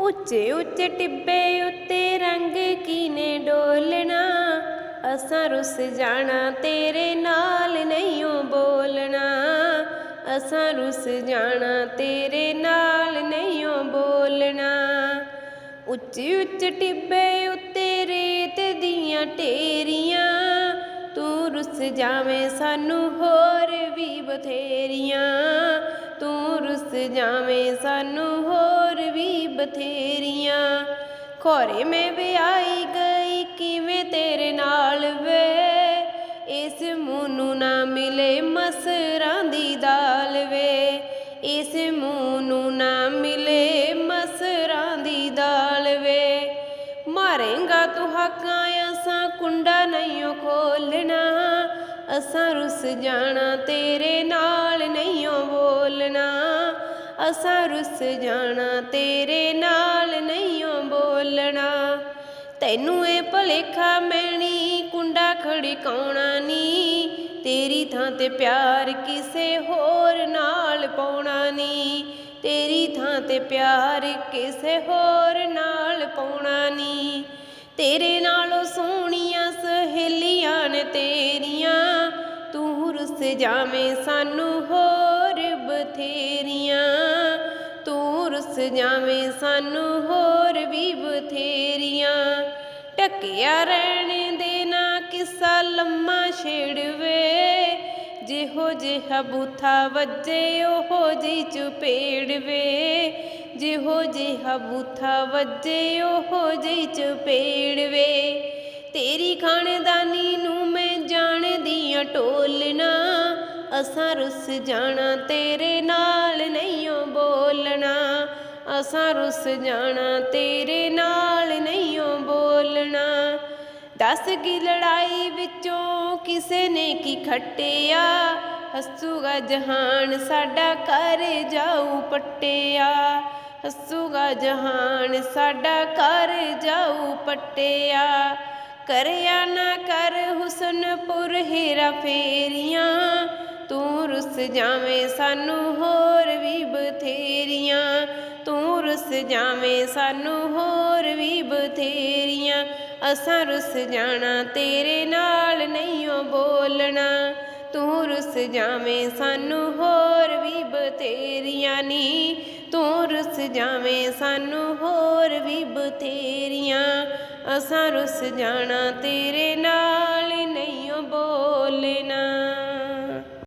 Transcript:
ਉੱਚੇ ਉੱਚੇ ਟਿੱਬੇ ਉੱਤੇ ਰੰਗ ਕੀਨੇ ਡੋਲਣਾ? ਅਸਾਂ ਰੁੱਸ ਜਾਣਾ, ਤੇਰੇ ਨਾਲ ਨਹੀਂਓ ਬੋਲਣਾ। ਅਸਾਂ ਰੁੱਸ ਜਾਣਾ, ਤੇਰੇ ਨਾਲ ਨਹੀਂਓ ਬੋਲਣਾ। ਉੱਚੇ ਉੱਚੇ ਟਿੱਬੇ ਉੱਤੇ ਰੇਤ ਦੀਆਂ ਢੇਰੀਆਂ। ਤੂੰ ਰੁੱਸ ਜਾਵੇਂ, ਸਾਨੂੰ ਹੋਰ ਵੀ ਬਥੇਰੀਆਂ। ਤੂੰ ਜਾਵੇਂ ਸਾਨੂੰ ਹੋਰ ਵੀ ਬਥੇਰੀਆਂ। ਖੋਰੇ ਮੈਂ ਵਿਆਹੀ ਗਈ, ਕਿਵੇਂ ਤੇਰੇ ਨਾਲ ਵੇ? ਇਸ ਮੂੰਹ ਨੂੰ ਨਾ ਮਿਲੇ ਮਸਰਾਂ ਦੀ ਦਾਲ ਵੇ। ਇਸ ਮੂੰਹ ਨੂੰ ਨਾ ਮਿਲੇ ਮਸਰਾਂ ਦੀ ਦਾਲ ਵੇ। ਮਾਰੇਂਗਾ ਤੂੰ ਹੱਕਾਂ, ਅਸਾਂ ਕੁੰਡਾ ਨਹੀਂਓ ਖੋਲਣਾ ਅਸਾਂ ਰੁੱਸ ਜਾਣਾ ਤੇਰੇ ਅਸਾਂ ਰੁੱਸ ਜਾਣਾ, ਤੇਰੇ ਨਾਲ ਨਹੀਂਓ ਬੋਲਣਾ। ਤੈਨੂੰ ਇਹ ਭਲੇਖਾ ਮੈਣੀ ਕੁੰਡਾ ਖੜਕਾਉਣਾ ਨੀ ਤੇਰੀ ਥਾਂ ਤੇ ਪਿਆਰ ਕਿਸੇ ਹੋਰ ਨਾਲ ਪਾਉਣਾ ਨੀ ਤੇਰੀ ਥਾਂ ਤੇ ਪਿਆਰ ਕਿਸੇ ਹੋਰ ਨਾਲ ਪਾਉਣਾ ਨੀ ਤੇਰੇ ਨਾਲੋਂ ਸੋਹਣੀਆਂ ਸਹੇਲੀਆਂ ਨੇ ਤੇਰੀਆਂ। ਤੂੰ ਰੁੱਸ ਜਾਵੇਂ ਸਾਨੂੰ ਹੋਰ ਬਥੇਰੀਆਂ। ਤੂੰ ਜਾਵੇਂ ਸਾਨੂੰ ਹੋਰ ਵੀ ਬਥੇਰੀਆਂ। ਟਕਿਆ ਰਹਿਣ ਦੇ ਨਾ ਕਿੱਸਾ ਲੰਮਾ ਛੇੜਵੇ। ਜਿਹੋ ਜਿਹਾ ਬੂਥਾ ਵੱਜੇ, ਉਹੋ ਜੀ ਚੁਪੇੜਵੇ ਜਿਹੋ ਜਿਹਾ ਬੂਥਾ ਵੱਜੇ, ਉਹੋ ਜੀ ਚੁਪੇੜਵੇ ਤੇਰੀ ਖਾਨਦਾਨੀ ਨੂੰ ਮੈਂ ਜਾਣਦੀ ਆ ਢੋਲਣਾ। ਅਸਾਂ ਰੁੱਸ ਜਾਣਾ, ਤੇਰੇ ਨਾਲ ਨਹੀਂਓ ਬੋਲਣਾ। ਅਸਾਂ ਰੁੱਸ ਜਾਣਾ, ਤੇਰੇ ਨਾਲ ਨਹੀਂਓ ਬੋਲਣਾ। ਦੱਸ ਕੀ ਲੜਾਈ ਵਿੱਚੋਂ ਕਿਸੇ ਨੇ ਕੀ ਖੱਟਿਆ? ਹੱਸੂਗਾ ਜਹਾਨ ਸਾਡਾ ਕਰ ਜਾਊ ਪੱਟਿਆ। ਹੱਸੂਗਾ ਜਹਾਨ ਸਾਡਾ ਕਰ ਜਾਊ ਪੱਟਿਆ। ਕਰਿਆ ਨਾ ਕਰ ਹੁਸਨਪੁਰ ਹੀਰਾ ਫੇਰੀਆਂ। ਤੂੰ ਰੁੱਸ ਜਾਵੇਂ ਸਾਨੂੰ ਹੋਰ ਵੀ ਬਥੇਰੀਆਂ। ਤੂੰ ਰੁੱਸ ਜਾਵੇਂ ਸਾਨੂੰ ਹੋਰ ਵੀ ਬਥੇਰੀਆਂ। ਅਸਾਂ ਰੁੱਸ ਜਾਣਾ ਤੇਰੇ ਨਾਲ ਨਹੀਂਓ ਬੋਲਣਾ। ਤੂੰ ਰੁੱਸ ਜਾਵੇਂ ਸਾਨੂੰ ਹੋਰ ਵੀ ਬਥੇਰੀਆਂ ਨੀ। ਤੂੰ ਰੁੱਸ ਜਾਵੇਂ ਸਾਨੂੰ ਹੋਰ ਵੀ ਬਥੇਰੀਆਂ। ਅਸਾਂ ਰੁੱਸ ਜਾਣਾ ਤੇਰੇ